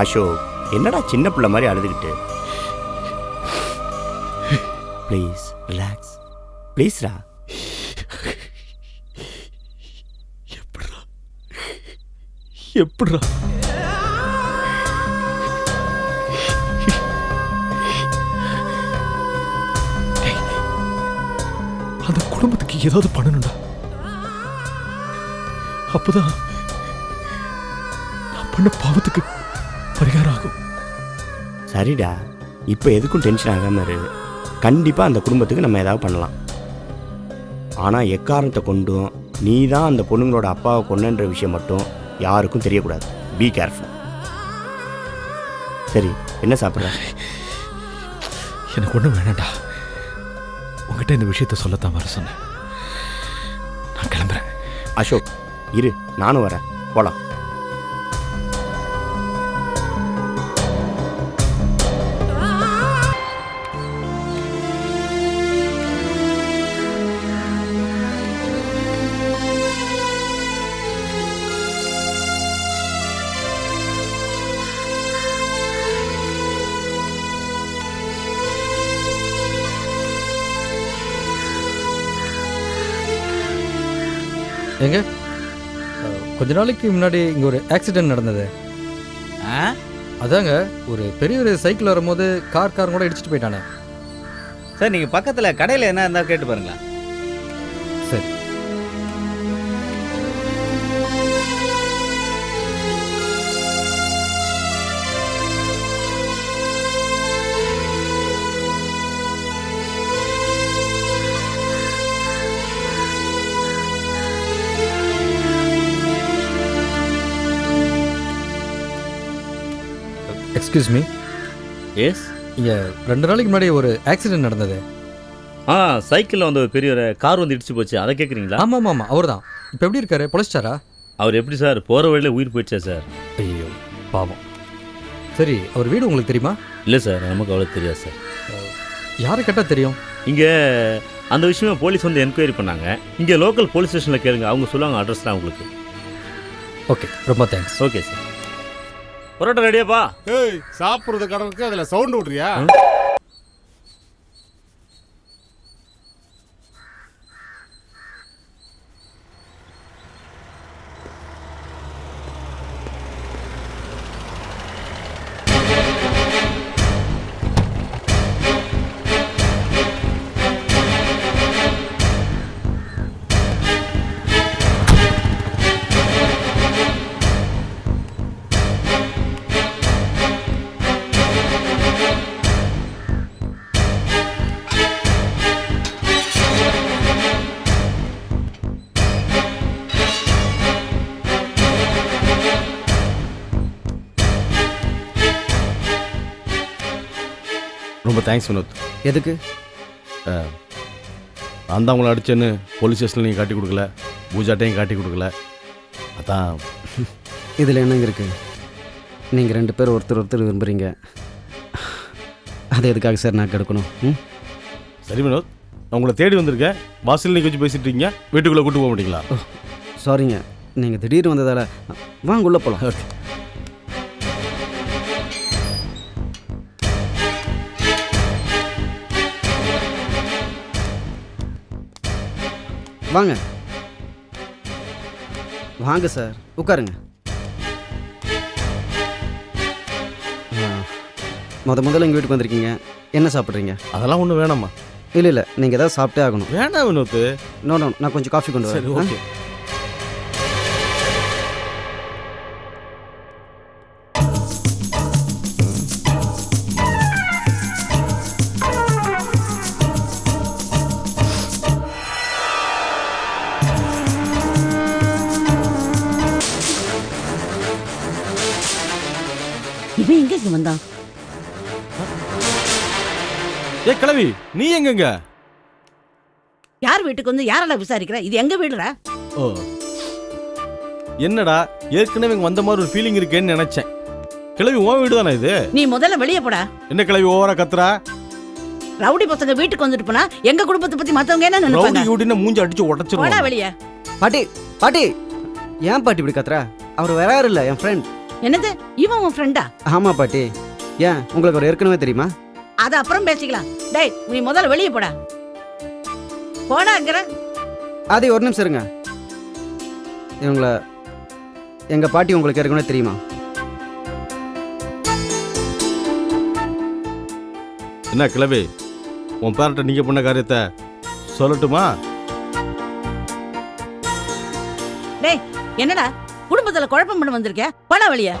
அசோக் என்னடா சின்ன பிள்ளை மாதிரி அழுதுகிட்டு? ப்ளீஸ் ரிலாக்ஸ் ப்ளீஸ்ரா எப்படா? எப்படா? அந்த குடும்பத்துக்கு ஏதாவது பண்ணணும்டா. அப்பதான் நான் பண்ண பாவத்துக்கு பரிகாரம் ஆகும் சரிடா. இப்போ எதுக்கும் டென்ஷன் ஆகாம இரு. கண்டிப்பாக அந்த குடும்பத்துக்கு நம்ம ஏதாவது பண்ணலாம். ஆனால் எக்காரணத்தை கொண்டும் நீ தான் அந்த பொண்ணுங்களோட அப்பாவை கொன்னன்ற விஷயம் மட்டும் யாருக்கும் தெரியக்கூடாது. பி கேர்ஃபுல் சரி என்ன சாப்பிட்ற? எனக்கு ஒன்றும் வேணாம்டா. உங்ககிட்ட இந்த விஷயத்த சொல்லத்தான் வர சொன்னேன். நான் கிளம்புறேன். அசோக் இரு நானும் வரேன். போகலாம் எங்க? கொஞ்ச நாளைக்கு முன்னாடி இங்கே ஒரு ஆக்சிடென்ட் நடந்தது. ஆ? அதாங்க ஒரு பெரிய ஒரு சைக்கிள் வரும்போது கார் கார் கூட இடிச்சிட்டு போயிட்டானே. சார் நீங்கள் பக்கத்தில் கடையில் என்ன இருந்தால் கேட்டு பாருங்களேன். சரி. எக்ஸ்கியூஸ் மீ எஸ் இங்கே ரெண்டு நாளைக்கு முன்னாடி ஒரு ஆக்சிடென்ட் நடந்தது. ஆ சைக்கிளில் வந்து ஒரு பெரிய ஒரு கார் வந்து இடிச்சு போச்சு. அதை கேட்குறீங்களா ஆமாம் ஆமாம் ஆமாம் அவர் தான் இப்போ எப்படி இருக்காரு? பொழைச்சிட்டாரா? அவர் எப்படி சார்? போகிற வழியில் உயிர் போயிடுச்சா சார்? ஐயோ பாவம். சரி அவர் வீடு உங்களுக்கு தெரியுமா? இல்லை சார் நமக்கு அவ்வளோ தெரியாது சார். யாரை கேட்டால் தெரியும்? இங்கே அந்த விஷயமா போலீஸ் வந்து என்கொயரி பண்ணாங்க. இங்கே லோக்கல் போலீஸ் ஸ்டேஷனில் கேளுங்க. அவங்க சொல்லுவாங்க அட்ரஸ்லாம் உங்களுக்கு. ஓகே ரொம்ப தேங்க்ஸ் ஓகே சார் பரோட்டா ரெடியாப்பா ஏய் சாப்பிடுறது கடனுக்கு அதுல சவுண்ட் விடுறியா? ரொம்ப தேங்க்ஸ் வினோத். எதுக்கு? நான் தான் உங்களை அடிச்சேன்னு போலீஸ் ஸ்டேஷனில் நீங்கள் காட்டி கொடுக்கல பூஜாட்டையும் காட்டி கொடுக்கல. அதான். இதில் என்னங்க இருக்கு? நீங்கள் ரெண்டு பேர் ஒருத்தர் ஒருத்தர் விரும்புகிறீங்க அது எதுக்காக சார் நான் கெடுக்கணும்? ம்? சரி வினோத் நான் உங்களை தேடி வந்திருக்கேன். வாசல் நீங்கள் வச்சு பேசிட்டு இருக்கீங்க. வீட்டுக்குள்ளே கூட்டு போக மாட்டீங்களா? சாரிங்க நீங்கள் திடீர்னு வந்ததால் வாங்க உள்ளே போகலாம் ஓகே வாங்க. வாங்க சார் உட்காருங்க. முத முதல்ல எங்கள் வீட்டுக்கு வந்திருக்கீங்க? என்ன சாப்பிட்றீங்க? அதெல்லாம் ஒன்றும் வேணாம்மா. இல்லை இல்லை. நீங்கள் ஏதாவது சாப்பிட்டே ஆகணும். வேணாம் வினோத் நோ நோ நான் கொஞ்சம் காஃபி கொண்டு சரி வரேன் ஓகே ஏ கிளவி நீ எங்கங்க? யார் வீட்டுக்கு வந்து யாரெல்லாம் விசாரிக்கிற? இது எங்க வீடுடா? ஓ. என்னடா ஏற்கனவே இங்க வந்த மாதிரி ஒரு ஃபீலிங் இருக்கேன்னு நினைச்சேன். கிளவி உன் வீடு தானே இது? நீ முதல்ல வெளியே போடா. என்ன கிளவி ஓவரா கத்துறா? ரவுடி பசங்க வீட்டுக்கு வந்துட்டு போனா எங்க குடும்பத்தை பத்தி மத்தவங்க என்ன ரவுடி நினைப்பாங்க யூடின்னு மூஞ்சி அடிச்சு போடா உடச்சிருவாங்க வெளியே. பாட்டி பாட்டி ஏன் பாட்டி இப்படி கத்துற? அவர் வராரு இல்லை என் ஃப்ரெண்ட் என்னது? இவன் உன் ஃப்ரெண்டா ஆமாம் பாட்டி. ஏன்? உங்களுக்கு ஒரு ஏற்கனவே தெரியுமா? அது அப்புறம் பேசிக்கலாம். டேய் நீ முதல்ல வெளியே போடா. போடாங்கிற அதே ஒரு நிமிஷம் இருங்க. இவங்கள எங்கள் பாட்டி உங்களுக்கு ஏற்கனவே தெரியுமா? என்ன கிளவி உன் பேரட்ட நீங்கள் பண்ண காரியத்தை சொல்லட்டுமா? டேய் என்னடா? குடும்பத்துல குழப்பம் பண்ண வந்திருக்க போடா வெளியே.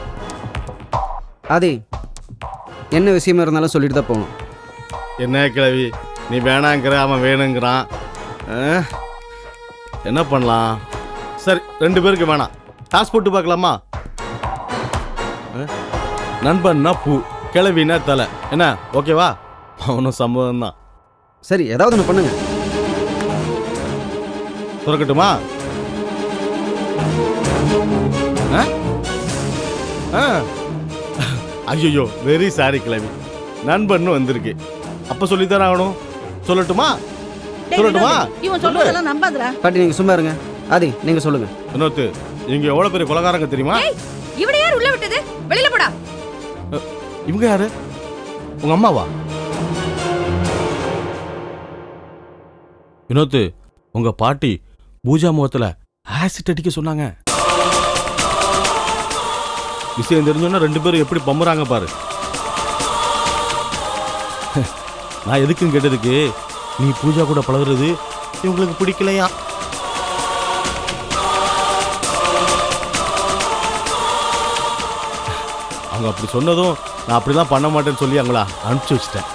அதே என்ன விஷயமா இருந்தாலும் சொல்லிட்டு தான் போகணும். என்ன கிளவி நீ வேணாங்கிற அவன் வேணுங்கிறான். ஆ? என்ன பண்ணலாம்? சரி ரெண்டு பேருக்கு வேணாம். டாஸ் போட்டு பார்க்கலாமா? ஆ? நண்பன்னா பூ கிளவினா தலை. என்ன ஓகேவா? அவனும் சம்மதம் தான் சரி ஏதாவது ஒன்று பண்ணுங்க. திறக்கட்டுமா? ஐயோ வெரி சாரி கிளவி நண்பன்னு வந்திருக்கு. அப்போ சொல்லித்தானே ஆகணும்? சொல்லட்டுமா? சொல்லட்டுமா? வினோத், இவன் சொல்றதெல்லாம் நம்பாதடா. பாட்டி நீங்கள் சும்மா இருங்க. ஆதி நீங்கள் சொல்லுங்கள் வினோத்து இங்க எவ்வளவு பெரிய கொலகாரங்க தெரியுமா? இவனை யார் உள்ள விட்டது? வெளியில போடா. இவங்க யாரு? உங்க அம்மாவா? வினோத்து உங்க பாட்டி பூஜா முகத்துல ஆசிட் அடிக்க சொன்னாங்க. விஷயம் தெரிஞ்சோன்னா ரெண்டு பேரும் எப்படி பம்புறாங்க பாரு. நான் எதுக்குன்னு கேட்டதுக்கு நீ பூஜா கூட பழகுறது இவங்களுக்கு பிடிக்கலையா? அவங்க அப்படி சொன்னதும் நான் அப்படிலாம் பண்ண மாட்டேன்னு சொல்லி அவங்கள அனுப்பிச்சு வச்சிட்டேன்.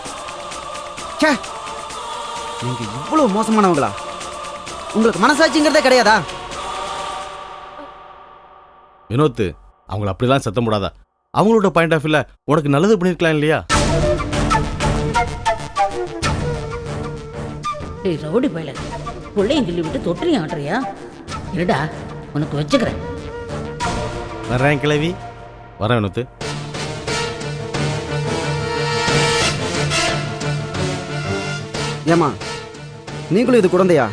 ச்சே! நீங்கள் இவ்வளோ மோசமானவங்களா? உங்களுக்கு மனசாட்சிங்கிறதே கிடையாதா? வினோத்து அவங்கள அப்படிலாம் சத்தம் போடாத. அவங்களோட பாயிண்ட் ஆஃப் வியூல உனக்கு நல்லது பண்ணிருக்கலாம் இல்லையா? டேய் ரவுடி பையல. பிள்ளையும் கிள்ளி விட்டு தொட்டிலையும் ஆட்டுறியா? இருடா உனக்கு வச்சுக்கிறேன். வரேன் கிளவி வரேன் வினோத்து. ஏமா நீங்களும் இது குழந்தையா?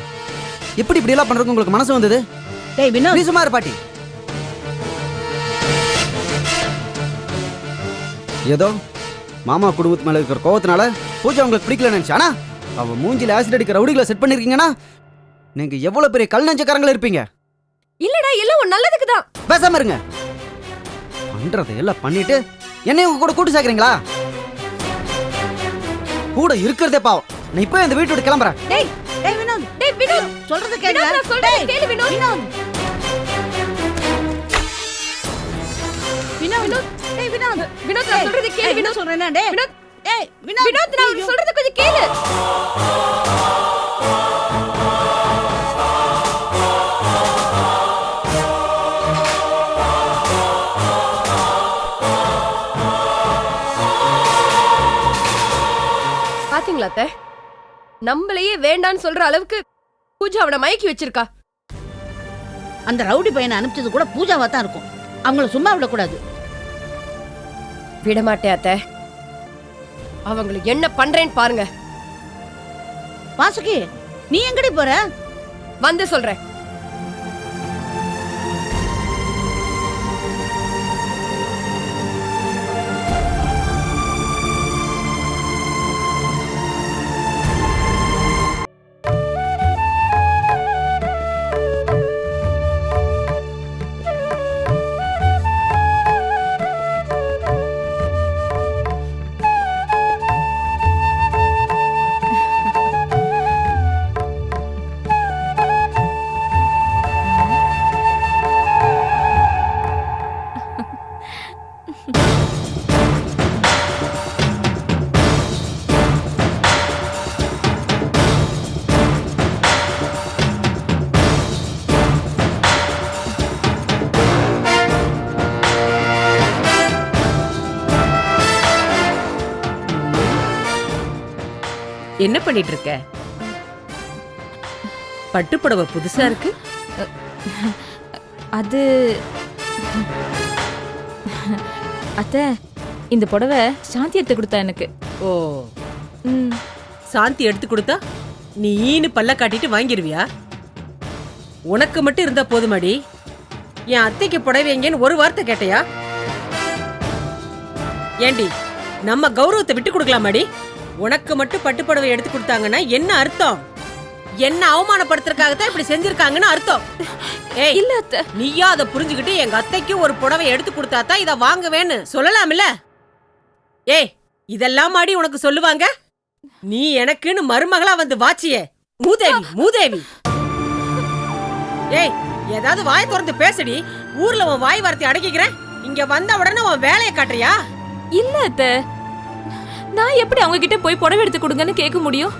எப்படி இப்படியெல்லாம் பண்ணுறதுக்கு உங்களுக்கு மனசு வந்தது? டேய் வினோத். நீ சும்மா இரு பாட்டி. ஏதோ? மாமா குடும்பத்து மேல இருக்கிற கோவத்தினால பூஜா உங்களுக்கு பிடிக்கல நினைச்சு ஆனா அவ மூஞ்சில ஆசிட் அடிக்கிற ரவுடிகளை செட் பண்ணிருக்கீங்கன்னா நீங்க எவ்வளவு பெரிய கல் நெஞ்சக்காரங்களா இருப்பீங்க? இல்லடா எல்லாம் உன் நல்லதுக்கு தான். பேசாம இருங்க. பண்றதை எல்லாம் பண்ணிட்டு என்னையும் உங்க கூட கூட்டு சேர்க்கறீங்களா? கூட இருக்கிறதே பாவம். நான் இப்போ இந்த வீட்டை விட்டு கிளம்புறேன் டேய் டேய் வினோத். டேய் வினோத். சொல்றது வினோத் நான் சொல்றதை கேளு வினோத். வினோத். வினோத். டேய் வினோத். வினோத் நான் சொல்றதை கேளு ஏய், வினோத். சொல்றேன்னா டேய். வினோத் டேய் வினோத் வினோத் நான் உனக்கு சொல்றதை கொஞ்சம் கேளு. பாத்தீங்களா அத்தை? நம்மளையே வேண்டான்னு சொல்ற அளவுக்கு பூஜா அவனை மயக்கி வச்சிருக்கா. அந்த ரவுடி பையனை அனுப்பிச்சது கூட பூஜாவா தான் இருக்கும். அவங்கள சும்மா விடக்கூடாது. விட மாட்டேன் அத்தை. அவங்களுக்கு என்ன பண்றேன்னு பாருங்க. வாசுகி நீ எங்கடி போற? வந்து சொல்றேன். என்ன பண்ணிட்டு இருக்க பட்டுப்புடவை புதுசா இருக்கு? அது அத்தை இந்த புடவை சாந்தி எடுத்து கொடுத்தா எனக்கு. ஓ. ம். சாந்தி எடுத்து கொடுத்தா? நீ ஈன்னு பல்ல காட்டிட்டு வாங்கிருவியா? உனக்கு மட்டும் இருந்தா போதுமாடி. என் அத்தைக்கு புடவைங்கன்னு ஒரு வார்த்தை கேட்டையா? ஏண்டி நம்ம கௌரவத்தை விட்டு கொடுக்கலாமாடி? உனக்கு மட்டும் பட்டுப்புடவை எடுத்து கொடுத்தாங்கன்னா என்ன அர்த்தம்? என்ன அவமானப்படுத்துறதுக்காக தான் இப்படி செஞ்சிருக்காங்கன்னு அர்த்தம். ஏய் இல்ல அத்தை. நீயா அதை புரிஞ்சுக்கிட்டு எங்க அத்தைக்கு ஒரு புடவை எடுத்து கொடுத்தா தான் இதை வாங்குவேன்னு சொல்லலாம்ல? ஏய் இதெல்லாம் மாடி உனக்கு சொல்லுவாங்க? நீ எனக்குன்னு மருமகளா வந்து வாச்சியே. மூதேவி மூதேவி. ஏய் ஏதாவது வாய் திறந்து பேசடி. ஊர்ல உன் வாய் வார்த்தை அடக்கிக்கிறேன். இங்க வந்த உடனே உன் வேலையை காட்டுறியா? இல்ல அத்தை. நான் எப்படி அவங்க கிட்ட போய் புடவை எடுத்து கொடுங்கன்னு கேட்க முடியும்?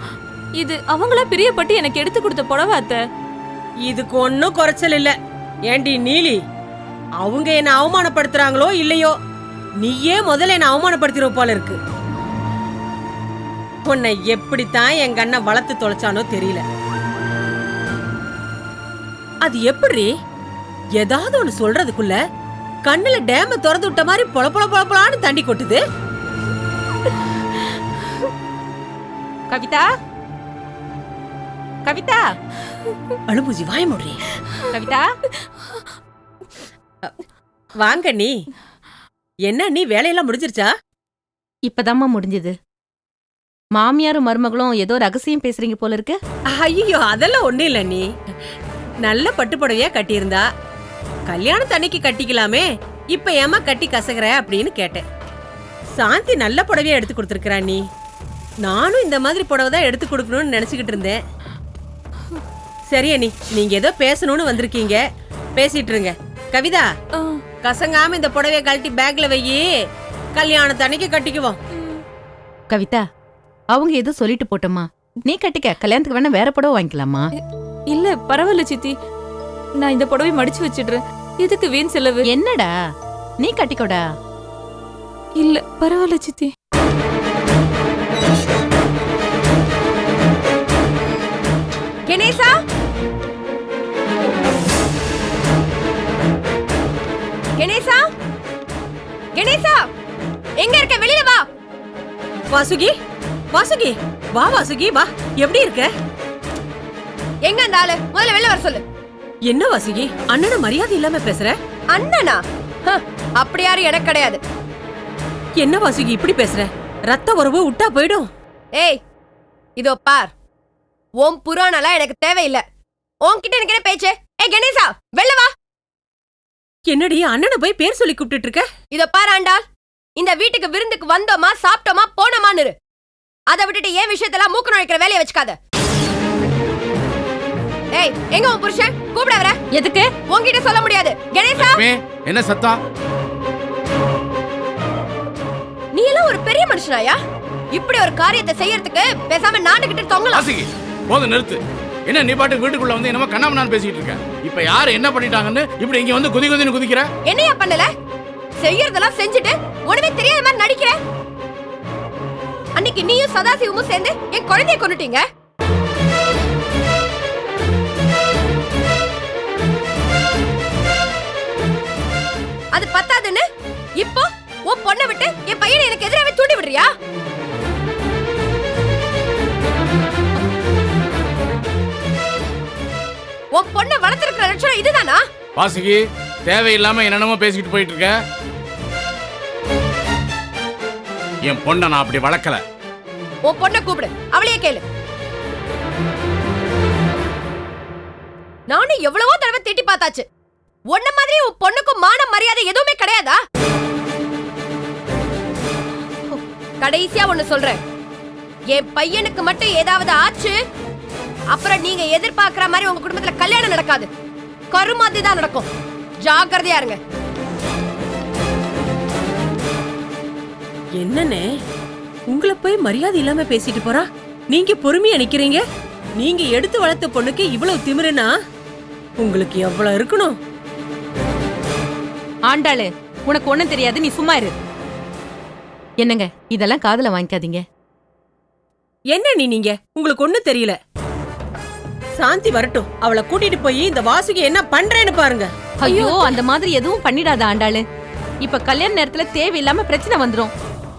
இது அவங்களா பிரியப்பட்டு எனக்கு எடுத்து கொடுத்த புடவை அத்த. இதுக்கு ஒன்னும் குறைச்சல் இல்ல. ஏண்டி நீலி அவங்க என்ன அவமானப்படுத்துறாங்களோ இல்லையோ நீயே முதல்ல என்ன அவமானப்படுத்திடுவ போல இருக்கு. உன்னை எப்படித்தான் எங்க அண்ணன் வளர்த்து தொலைச்சானோ தெரியல. அது எப்படி? ஏதாவது ஒண்ணு சொல்றதுக்குள்ள கண்ணுல டேம திறந்து விட்ட மாதிரி பொல பொல பொல பொலான்னு தண்டி கொட்டுது. கவிதா? கவிதா? அழுபூஜி வாய முடி கவிதா? வாங்க நீ. என்ன நீ வேலையெல்லாம் முடிஞ்சிருச்சா? இப்பதாம்மா முடிஞ்சது. மாமியாரும் மருமகளும் ஏதோ ரகசியம் பேசுறீங்க போல இருக்கு. ஐயோ அதெல்லாம் ஒண்ணும் இல்ல நீ. நல்ல பட்டு புடவையா கட்டியிருந்தா கல்யாணம் தண்ணிக்கு கட்டிக்கலாமே. இப்ப ஏமா கட்டி கசகுற அப்படின்னு கேட்டேன். சாந்தி நல்ல புடவையா எடுத்து கொடுத்துருக்கா நீ. நானும் இந்த மாதிரி புடவை தான் எடுத்து கொடுக்கணும்னு நினைச்சுக்கிட்டு இருந்தேன். சரி அண்ணி நீங்க ஏதோ பேசணும்னு வந்திருக்கீங்க. பேசிட்டு இருங்க. கவிதா கசங்காம இந்த புடவைய கழட்டி பேக்ல வையி கல்யாணத்து அன்னைக்கு கட்டிக்குவோம். கவிதா அவங்க ஏதோ சொல்லிட்டு போட்டோமா நீ கட்டிக்க கல்யாணத்துக்கு வேணா வேற புடவை வாங்கிக்கலாமா? இல்ல பரவாயில்ல சித்தி. நான் இந்த புடவை மடிச்சு வச்சிடுறேன். எதுக்கு வீண் செலவு? என்னடா? நீ கட்டிக்கோடா. இல்ல பரவாயில்ல சித்தி. கணேசா கணேசா கணேசா எங்க இருக்க? வெளியில வா. வாசுகி வாசுகி வா வாசுகி வா. எப்படி இருக்க? எங்க அந்த ஆளு? முதல்ல வெளில வர சொல்லு. என்ன வாசுகி அண்ணன மரியாதை இல்லாம பேசுற? அண்ணனா? அப்படி யாரும் எனக்கு கிடையாது. என்ன வாசுகி இப்படி பேசுற? ரத்த உறவு விட்டா போயிடும். ஏய் இதோ பார். உன் புராணம்லாம் எனக்கு தேவையில்லை. உன்கிட்ட எனக்கு என்ன பேச்சு ஏய் கணேசா வெளில வா. என்னடி அண்ணனை போய் பேர் சொல்லி கூப்பிட்டுட்டு இருக்க இதோ பார் ஆண்டாள். இந்த வீட்டுக்கு விருந்துக்கு வந்தோமா சாப்பிட்டோமா போனோமான்னு. அதை விட்டுட்டு ஏன் விஷயத்தெல்லாம் மூக்கு நுழைக்கிற வேலையை வச்சுக்காத. ஏய் எங்க உன் புருஷன்? கூப்பிட வர. எதுக்கு? உன்கிட்ட சொல்ல முடியாது. கணேசா! என்ன சத்தம் நீ எல்லாம் ஒரு பெரிய மனுஷனாயா? இப்படி ஒரு காரியத்தை செய்யறதுக்கு பேசாம நாட்டுக்கிட்ட தொங்கலாம். போதும் நிறுத்து. என்ன நீ பாட்டு வீட்டுக்குள்ள வந்து என்னமோ கண்ணாம பேசிட்டு இருக்க? இப்ப யாரு என்ன பண்ணிட்டாங்கன்னு இப்படி இங்க வந்து குதி குதின்னு குதிக்கிற? என்னையா பண்ணல? செய்யறதெல்லாம் செஞ்சுட்டு ஒண்ணுமே தெரியாத மாதிரி நடிக்கிற? அன்னைக்கு நீயும் சதாசிவமும் சேர்ந்து என் குழந்தைய கொண்டுட்டீங்க அது பத்தாதுன்னு இப்போ உன் பொண்ணை விட்டு என் பையனை எனக்கு எதிராவே தூண்டி விடுறியா? உன் பொண்ணை வளர்த்திருக்கிற லட்சணம் இதுதானா? வாசுகி தேவையில்லாம என்னென்னமோ பேசிக்கிட்டு போயிட்டு இருக்க என் பொண்ணை நான் அப்படி வளர்க்கல. உன் பொண்ணை கூப்பிடு. அவளையே கேளு. நானும் எவ்வளவோ தடவை திட்டி பார்த்தாச்சு. உன்ன மாதிரி உன் பொண்ணுக்கும் மானம் மரியாதை எதுவுமே கிடையாதா? கடைசியா ஒண்ணு சொல்றேன். என் பையனுக்கு மட்டும் ஏதாவது ஆச்சு? அப்புறம் நீங்க எதிர்பார்க்கிற மாதிரி உங்க குடும்பத்துல கல்யாணம் நடக்காது. கருமாதி தான் நடக்கும். ஜாக்கிரதையா இருங்க. என்னண்ணே? உங்களை போய் மரியாதை இல்லாம பேசிட்டு போறா? நீங்க பொறுமையா நிக்கிறீங்க? நீங்க எடுத்து வளர்த்த பொண்ணுக்கு இவ்வளவு திமிருனா? உங்களுக்கு எவ்வளவு இருக்கணும்? ஆண்டாளு உனக்கு ஒண்ணும் தெரியாது நீ சும்மா இரு. என்னங்க இதெல்லாம் காதுல வாங்கிக்காதீங்க. என்ன நீ நீங்க? உங்களுக்கு ஒண்ணும் தெரியல. சாந்தி வரட்டும். அவளை கூட்டிட்டு போய் இந்த வாசுகி என்ன பண்றேன்னு பாருங்க. ஐயோ அந்த மாதிரி எதுவும் பண்ணிடாத ஆண்டாளு. இப்ப கல்யாண நேரத்துல தேவையில்லாம பிரச்சனை வந்துரும்.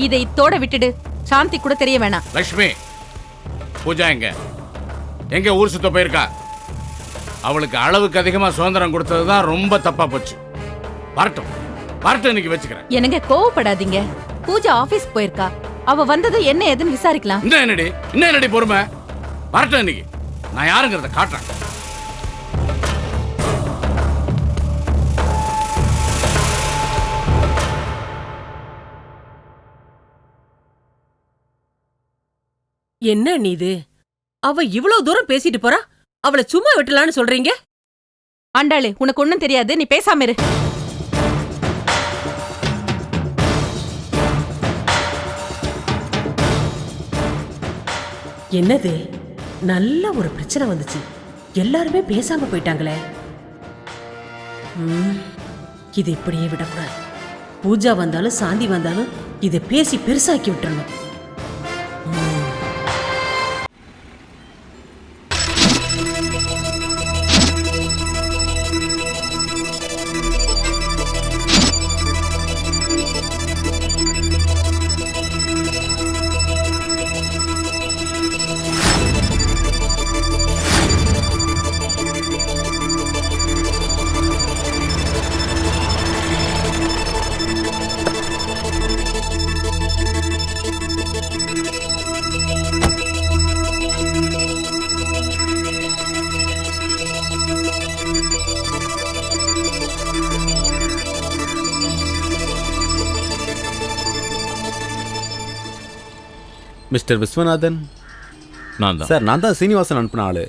இதை இத்தோட விட்டுடு. சாந்தி கூட தெரிய வேணாம். லக்ஷ்மி பூஜா எங்க? எங்க ஊர் சுத்த போயிருக்கா? அவளுக்கு அளவுக்கு அதிகமா சுதந்திரம் கொடுத்தது தான் ரொம்ப தப்பா போச்சு. வரட்டும். வரட்டும் இன்னைக்கு வச்சுக்கிறேன். என்னங்க கோவப்படாதீங்க. பூஜா ஆபீஸ் போயிருக்கா. அவ வந்தது என்ன ஏதுன்னு விசாரிக்கலாம். இன்னும் என்னடி? இன்னும் என்னடி பொறுமை? வரட்டும் இன்னைக்கு. நான் யாருங்கிறத காட்டுறேன். என்ன நீ இது? அவ இவ்வளவு தூரம் பேசிட்டு போறா? அவளை சும்மா விட்டலான்னு சொல்றீங்க? ஆண்டாளு உனக்கு ஒண்ணும் தெரியாது. நீ பேசாம இரு. என்னது? நல்ல ஒரு பிரச்சனை வந்துச்சு. எல்லாருமே பேசாம போயிட்டாங்களே. இது இப்படியே விடக்கூடாது. பூஜா வந்தாலும் சாந்தி வந்தாலும் இதை பேசி பெருசாக்கி விட்டுறணும். மிஸ்டர் விஸ்வநாதன். நான் தான். சார் நான் தான் சீனிவாசன் அனுப்பின ஆளு.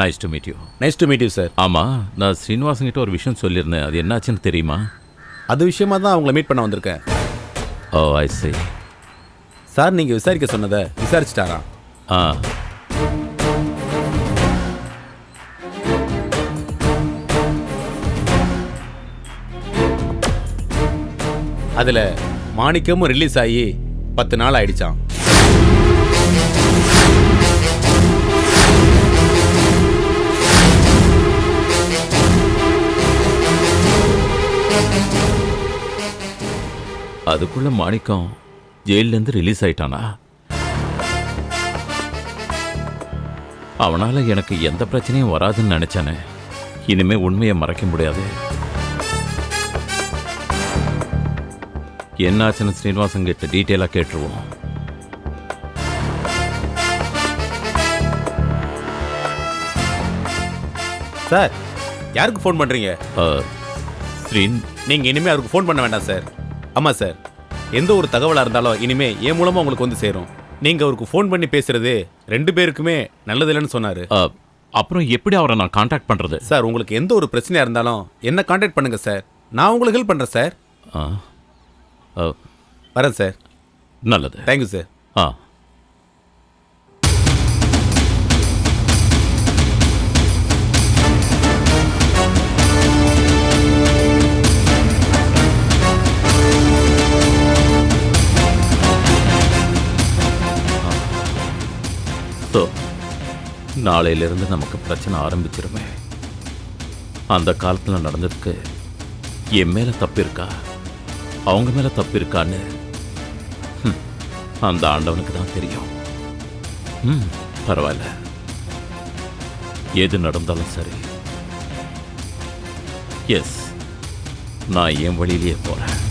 Nice to meet you nice to meet you sir ஆமாம் நான் ஸ்ரீனிவாசன் கிட்ட ஒரு விஷயம் சொல்லியிருந்தேன் அது என்னாச்சுன்னு தெரியுமா? அது விஷயமா தான் அவங்கள மீட் பண்ண வந்திருக்கேன். ஓ ஐ see. சார் நீங்கள் விசாரிக்க சொன்னதை விசாரிச்சிட்டாரா? ஆ. அதில் மாணிக்கமும் ரிலீஸ் ஆகி பத்து நாள் ஆயிடுச்சான் அதுக்குள்ள மாணிக்கம் ஜெயிலேருந்து ரிலீஸ் ஆயிட்டானா? அவனால எனக்கு எந்த பிரச்சனையும் வராதுன்னு நினைச்சானே. இனிமே உண்மையை மறைக்க முடியாது. என்னாச்சுன்னு ஸ்ரீனிவாசன் கிட்ட டீட்டெயிலாக கேட்டுருவோம். சார் யாருக்கு ஃபோன் பண்ணுறீங்க ஸ்ரீன் நீங்கள் இனிமேல் அவருக்கு ஃபோன் பண்ண வேண்டாம் சார் ஆமாம் சார் எந்த ஒரு தகவலாக இருந்தாலும் இனிமேல் என் மூலமாக உங்களுக்கு வந்து சேரும். நீங்கள் அவருக்கு ஃபோன் பண்ணி பேசுறது ரெண்டு பேருக்குமே நல்லதில்லைன்னு சொன்னார். அப்புறம் எப்படி அவரை நான் காண்டாக்ட் பண்ணுறது சார் உங்களுக்கு எந்த ஒரு பிரச்சனையாக இருந்தாலும் என்ன காண்டாக்ட் பண்ணுங்க சார் நான் உங்களுக்கு ஹெல்ப் பண்ணுறேன் சார் வரேன் சார் நல்லது. தேங்க்யூ சார் ஆ. பார்த்தோ நாளையிலிருந்து நமக்கு பிரச்சனை ஆரம்பிச்சிருமே. அந்த காலத்தில் நடந்ததுக்கு என் மேலே தப்பு இருக்கா அவங்க மேலே தப்பு இருக்கான்னு அந்த ஆண்டவனுக்கு தான் தெரியும். ம் பரவாயில்ல. எது நடந்தாலும் சரி. எஸ் நான் என் வழியிலேயே போகிறேன்